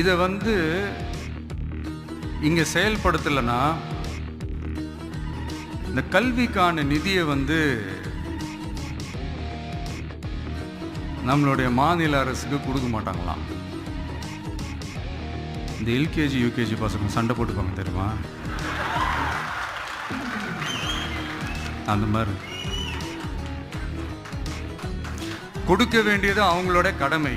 இதை வந்து இங்கே செயல்படுத்தலைன்னா இந்த கல்விக்கான நிதியை வந்து நம்மளுடைய மாநில அரசுக்கு கொடுக்க மாட்டாங்களாம். இந்த எல்கேஜி யூகேஜி பசங்க சண்டை போட்டுப்பாங்க தெரியுமா? அந்த மாதிரி. கொடுக்க வேண்டியது அவங்களோட கடமை.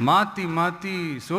माती माती सो